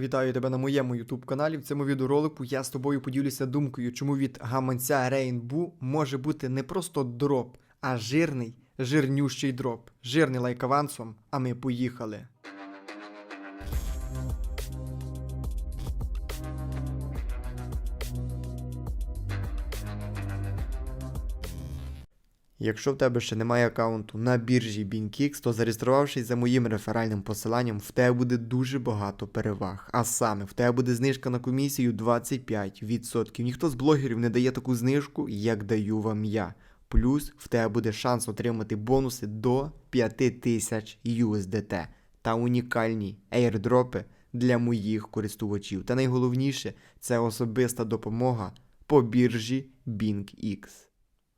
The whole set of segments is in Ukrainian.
Вітаю тебе на моєму YouTube каналі. В цьому відеоролику я з тобою поділюся думкою, чому від гаманця Rainbow може бути не просто дроп, а жирний, жирнющий дроп. Жирний лайк авансом, а ми поїхали. Якщо в тебе ще немає аккаунту на біржі BingX, то зареєструвавшись за моїм реферальним посиланням, в тебе буде дуже багато переваг. А саме, в тебе буде знижка на комісію 25%. Ніхто з блогерів не дає таку знижку, як даю вам я. Плюс в тебе буде шанс отримати бонуси до 5000 USDT та унікальні airdропи для моїх користувачів. Та найголовніше це особиста допомога по біржі BingX.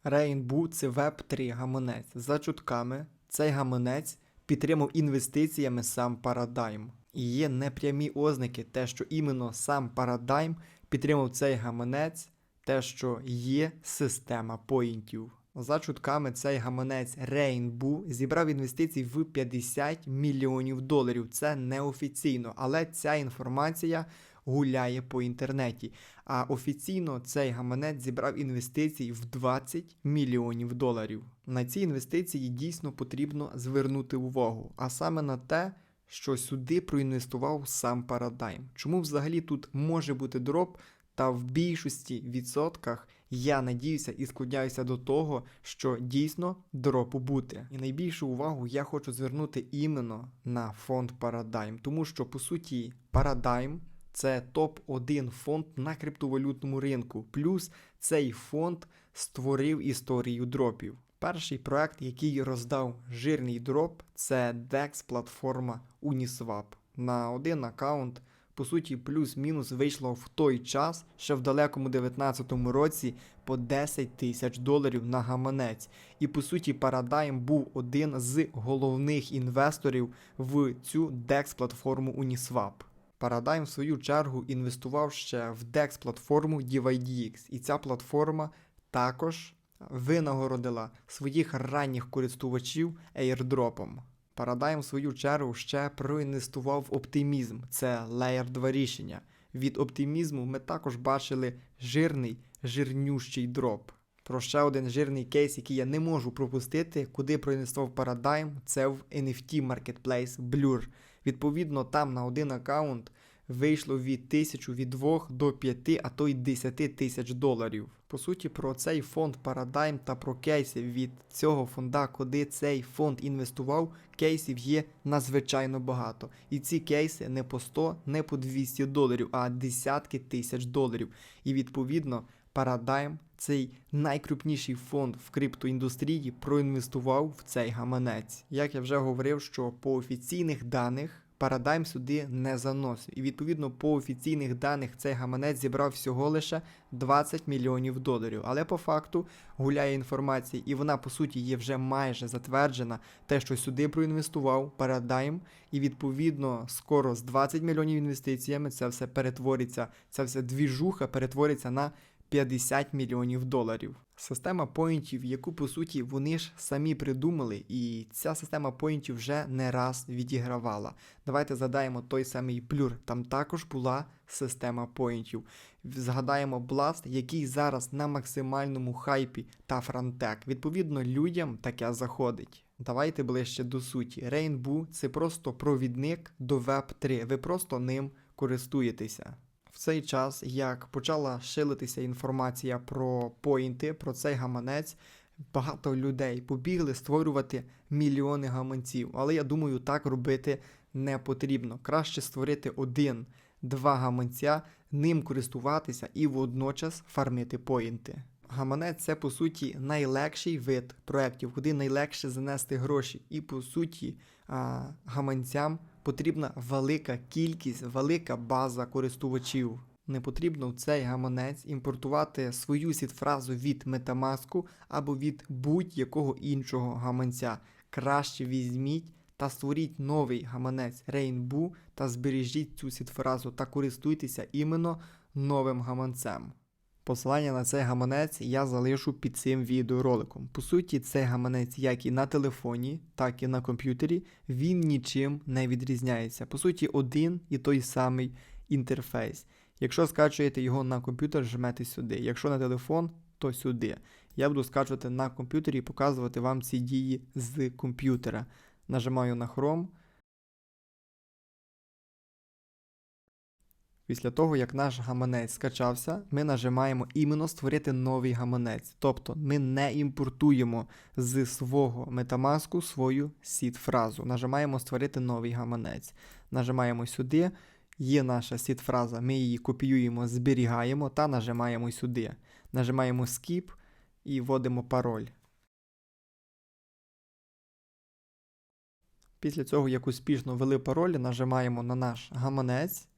Rainbow – це Web3 гаманець. За чутками, цей гаманець підтримав інвестиціями сам Paradigm. І є непрямі ознаки, те, що іменно сам Paradigm підтримав цей гаманець, те, що є система поінтів. За чутками, цей гаманець Rainbow зібрав інвестицій в 50 мільйонів доларів. Це неофіційно, але ця інформація гуляє по інтернеті. А офіційно цей гаманець зібрав інвестицій в 20 мільйонів доларів. На ці інвестиції дійсно потрібно звернути увагу, а саме на те, що сюди проінвестував сам Paradigm. Чому взагалі тут може бути дроп? Та в більшості відсотках я надіюся і склоняюся до того, що дійсно дропу бути. І найбільшу увагу я хочу звернути іменно на фонд Paradigm, тому що по суті Paradigm це топ-1 фонд на криптовалютному ринку. Плюс цей фонд створив історію дропів. Перший проект, який роздав жирний дроп, це DEX платформа Uniswap. На один аккаунт, по суті, плюс-мінус вийшло в той час, ще в далекому 19-му році по 10 тисяч доларів на гаманець. І по суті, Paradigm був один з головних інвесторів в цю DEX платформу Uniswap. Paradigm в свою чергу інвестував ще в DEX платформу DYDX, і ця платформа також винагородила своїх ранніх користувачів airdropом. Paradigm в свою чергу ще проінвестував в оптимізм, це Layer 2 рішення. Від оптимізму ми також бачили жирний, жирнющий дроп. Про ще один жирний кейс, який я не можу пропустити, куди проінвестував Paradigm, це в NFT Marketplace Blur. Відповідно, там на один аккаунт вийшло від тисячу від 2 до 5, а то й 10 тисяч доларів. По суті, про цей фонд Paradigm та про кейси від цього фонда, куди цей фонд інвестував, кейсів є надзвичайно багато. І ці кейси не по 100, не по 200 доларів, а десятки тисяч доларів. І відповідно. Paradigm, цей найкрупніший фонд в криптоіндустрії, проінвестував в цей гаманець. Як я вже говорив, що по офіційних даних Paradigm сюди не заносив. І відповідно по офіційних даних цей гаманець зібрав всього лише 20 мільйонів доларів. Але по факту гуляє інформація, і вона по суті є вже майже затверджена. Те, що сюди проінвестував Paradigm, і відповідно скоро з 20 мільйонів інвестиціями це все перетвориться, ця вся двіжуха перетвориться на 50 мільйонів доларів. Система поінтів, яку по суті вони ж самі придумали, і ця система поінтів вже не раз відігравала. Давайте згадаємо той самий плюр. Там також була система поінтів. Згадаємо Blast, який зараз на максимальному хайпі та фронтек. Відповідно, людям таке заходить. Давайте ближче до суті. Rainbow це просто провідник до Web 3. Ви просто ним користуєтеся. В цей час, як почала шилитися інформація про поінти, про цей гаманець, багато людей побігли створювати мільйони гаманців. Але я думаю, так робити не потрібно. Краще створити один-два гаманця, ним користуватися і водночас фармити поінти. Гаманець це по суті найлегший вид проєктів, куди найлегше занести гроші. І по суті, гаманцям потрібна велика кількість, велика база користувачів. Не потрібно в цей гаманець імпортувати свою сітфразу від Metamask або від будь-якого іншого гаманця. Краще візьміть та створіть новий гаманець Rainbow та збережіть цю сітфразу та користуйтеся іменно новим гаманцем. Посилання на цей гаманець я залишу під цим відеороликом. По суті, цей гаманець як і на телефоні, так і на комп'ютері, він нічим не відрізняється. По суті, один і той самий інтерфейс. Якщо скачуєте його на комп'ютер, жмете сюди. Якщо на телефон, то сюди. Я буду скачувати на комп'ютері і показувати вам ці дії з комп'ютера. Нажимаю на Chrome. Після того, як наш гаманець скачався, ми нажимаємо іменно створити новий гаманець. Тобто ми не імпортуємо з свого Metamask свою сід-фразу. Нажимаємо створити новий гаманець. Нажимаємо сюди. Є наша сід-фраза, ми її копіюємо, зберігаємо та нажимаємо сюди. Нажимаємо Skip і вводимо пароль. Після цього, як успішно ввели пароль, нажимаємо на наш гаманець.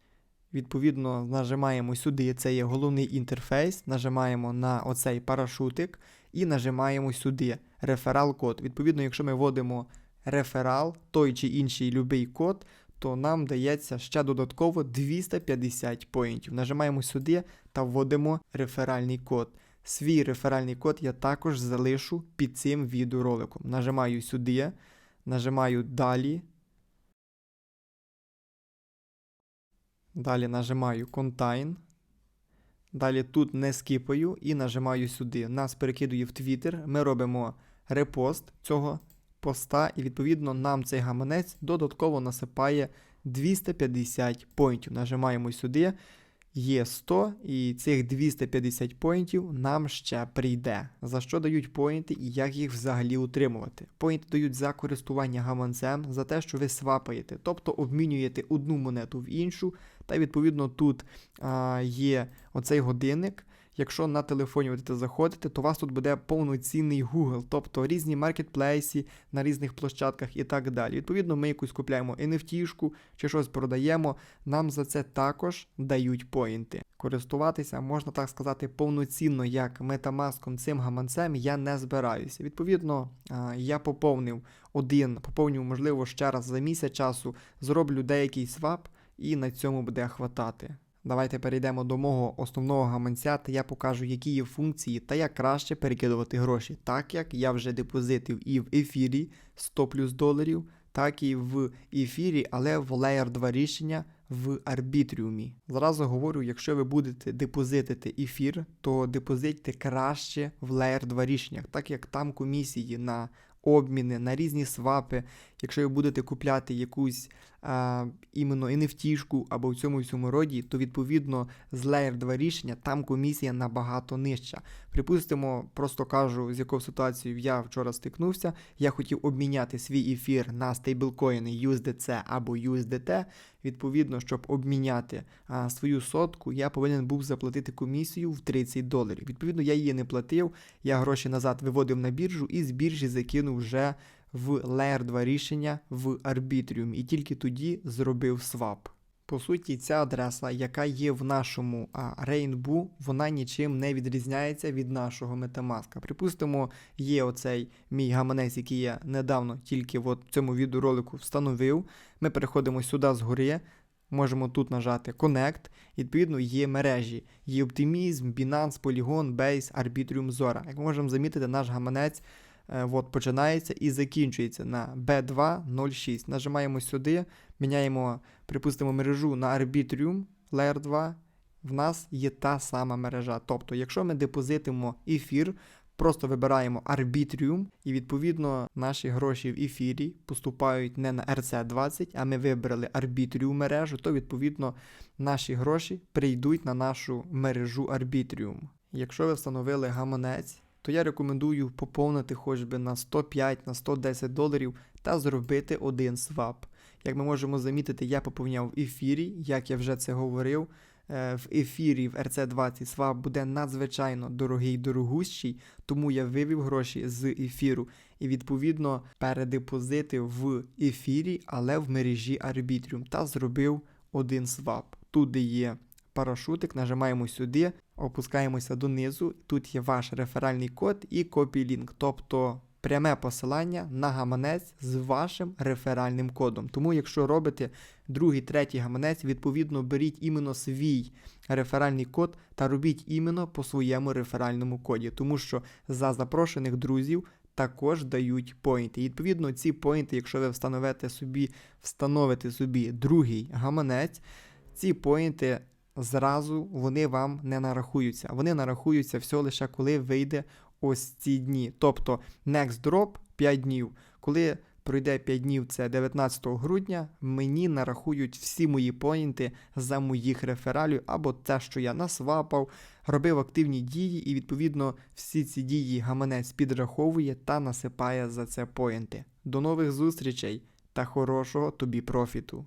Відповідно, нажимаємо сюди, це є головний інтерфейс, нажимаємо на оцей парашутик і нажимаємо сюди реферал код. Відповідно, якщо ми вводимо реферал, той чи інший любий код, то нам дається ще додатково 250 поінтів. Нажимаємо сюди та вводимо реферальний код. Свій реферальний код я також залишу під цим відеороликом. Нажимаю сюди, нажимаю далі. Далі нажимаю Contain. Далі тут не скіпаю і нажимаю сюди. Нас перекидує в Twitter. Ми робимо репост цього поста, і відповідно нам цей гаманець додатково насипає 250 поінтів. Нажимаємо сюди. Є 100, і цих 250 поінтів нам ще прийде. За що дають поінти і як їх взагалі утримувати? Поінти дають за користування гаманцем, за те, що ви свапаєте, тобто обмінюєте одну монету в іншу. Та відповідно тут а, є оцей годинник. Якщо на телефоні будете заходити, то у вас тут буде повноцінний Google, тобто різні маркетплейси на різних площадках і так далі. Відповідно, ми якусь купляємо NFT-шку чи щось продаємо, нам за це також дають поінти. Користуватися, можна так сказати, повноцінно як метамаском цим гаманцем я не збираюся. Відповідно, я поповнив один, поповнюю, можливо, ще раз за місяць часу, зроблю деякий свап, і на цьому буде хватати. Давайте перейдемо до мого основного гаманця, та я покажу, які є функції та як краще перекидувати гроші, так як я вже депозитив і в ефірі 100 плюс доларів, так і в ефірі, але в Layer 2 рішення в арбітріумі. Зразу говорю, якщо ви будете депозитити ефір, то депозитьте краще в Layer 2 рішеннях, так як там комісії на обміни, на різні свапи. Якщо ви будете купляти якусь а, іменно NFT-шку або в цьому всьому роді, то відповідно з Layer 2 рішення там комісія набагато нижча. Припустимо, просто кажу, з якою ситуацією я вчора стикнувся. Я хотів обміняти свій ефір на стейблкоїни USDC або USDT. Відповідно, щоб обміняти а, свою сотку, я повинен був заплатити комісію в 30 доларів. Відповідно, я її не платив, я гроші назад виводив на біржу і з біржі закинув вже в Layer 2 рішення в Arbitrium і тільки тоді зробив свап. По суті, ця адреса, яка є в нашому Rainbow, вона нічим не відрізняється від нашого Metamask. Припустимо, є оцей мій гаманець, який я недавно тільки в цьому відеоролику встановив. Ми переходимо сюди згори, можемо тут нажати Connect. Відповідно, є мережі. Є Optimism, Binance, Polygon, Base, Arbitrium, Zora. Як ми можемо замітити, наш гаманець от, починається і закінчується на B206. Нажимаємо сюди, міняємо, припустимо, мережу на Arbitrium Layer 2. В нас є та сама мережа. Тобто, якщо ми депозитимо ефір, просто вибираємо Arbitrium, і відповідно наші гроші в ефірі поступають не на RC20, а ми вибрали Arbitrium мережу, то відповідно наші гроші прийдуть на нашу мережу Arbitrium. Якщо ви встановили гаманець, то я рекомендую поповнити хоч би на 105 на 110 доларів та зробити один свап. Як ми можемо замітити, я поповняв в ефірі, як я вже це говорив. Е, в ефірі в RC20 свап буде надзвичайно дорогий дорогущий, тому я вивів гроші з ефіру і, відповідно, передепозитив в ефірі, але в мережі Arbitrium та зробив один свап. Тут де є парашутик, нажимаємо сюди, опускаємося донизу. Тут є ваш реферальний код і копій лінк. Тобто пряме посилання на гаманець з вашим реферальним кодом. Тому, якщо робите другий, третій гаманець, відповідно беріть іменно свій реферальний код та робіть іменно по своєму реферальному коді, тому що за запрошених друзів також дають поінти. І відповідно, ці поінти, якщо ви встановите собі, встановите собі другий гаманець, ці поінти зразу вони вам не нарахуються. Вони нарахуються все лише коли вийде ось ці дні. Тобто next drop 5 днів. Коли пройде 5 днів, це 19 грудня, мені нарахують всі мої поінти за моїх рефералів, або те, що я насвапав, робив активні дії, і відповідно всі ці дії гаманець підраховує та насипає за це поінти. До нових зустрічей та хорошого тобі профіту!